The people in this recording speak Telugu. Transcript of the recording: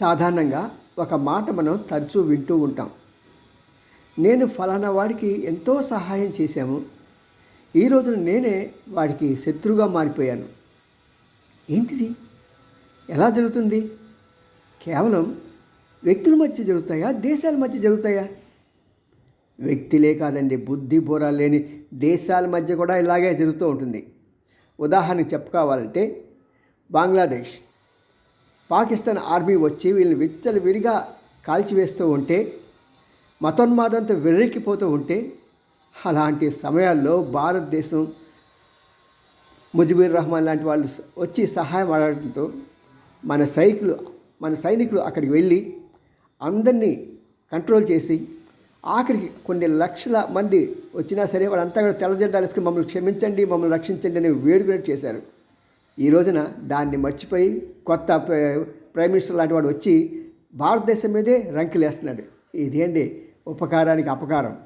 సాధారణంగా ఒక మాట మనం తరచూ వింటూ ఉంటాం. నేను ఫలానా వాడికి ఎంతో సహాయం చేశాము. ఈ రోజున నేనే వాడికి శత్రువుగా మారిపోయాను. ఏంటిది? ఎలా జరుగుతుంది? కేవలం వ్యక్తుల మధ్య జరుగుతాయా? దేశాల మధ్య జరుగుతాయా? వ్యక్తిలే కాదండి బుద్ధి బోరా లేని దేశాల మధ్య కూడా ఇలాగే జరుగుతూ ఉంటుంది. ఉదాహరణకు చెప్పుకోవాలంటే బంగ్లాదేశ్. పాకిస్తాన్ ఆర్మీ వచ్చి వీళ్ళని విచ్చలు విడిగా కాల్చివేస్తూ ఉంటే మతోన్మాదంతో వెర్రెక్కిపోతూ ఉంటే అలాంటి సమయాల్లో భారతదేశం ముజిబుర్ రహమాన్ లాంటి వాళ్ళు వచ్చి సహాయం అడగడంతో మన సైకులు మన సైనికులు అక్కడికి వెళ్ళి అందరినీ కంట్రోల్ చేసి ఆఖరికి కొన్ని లక్షల మంది వచ్చినా సరే వాళ్ళంతా కూడా తెల్ల వేసుకుని మమ్మల్ని క్షమించండి మమ్మల్ని రక్షించండి అని వేడుకలు చేశారు. ఈ రోజున దాన్ని మర్చిపోయి కొత్త ప్ర- ప్రైమ్ మినిస్టర్ లాంటి వాడు వచ్చి భారతదేశం మీదే రంకెలేస్తున్నాడు. ఇదేంటి? ఉపకారానికి అపకారం.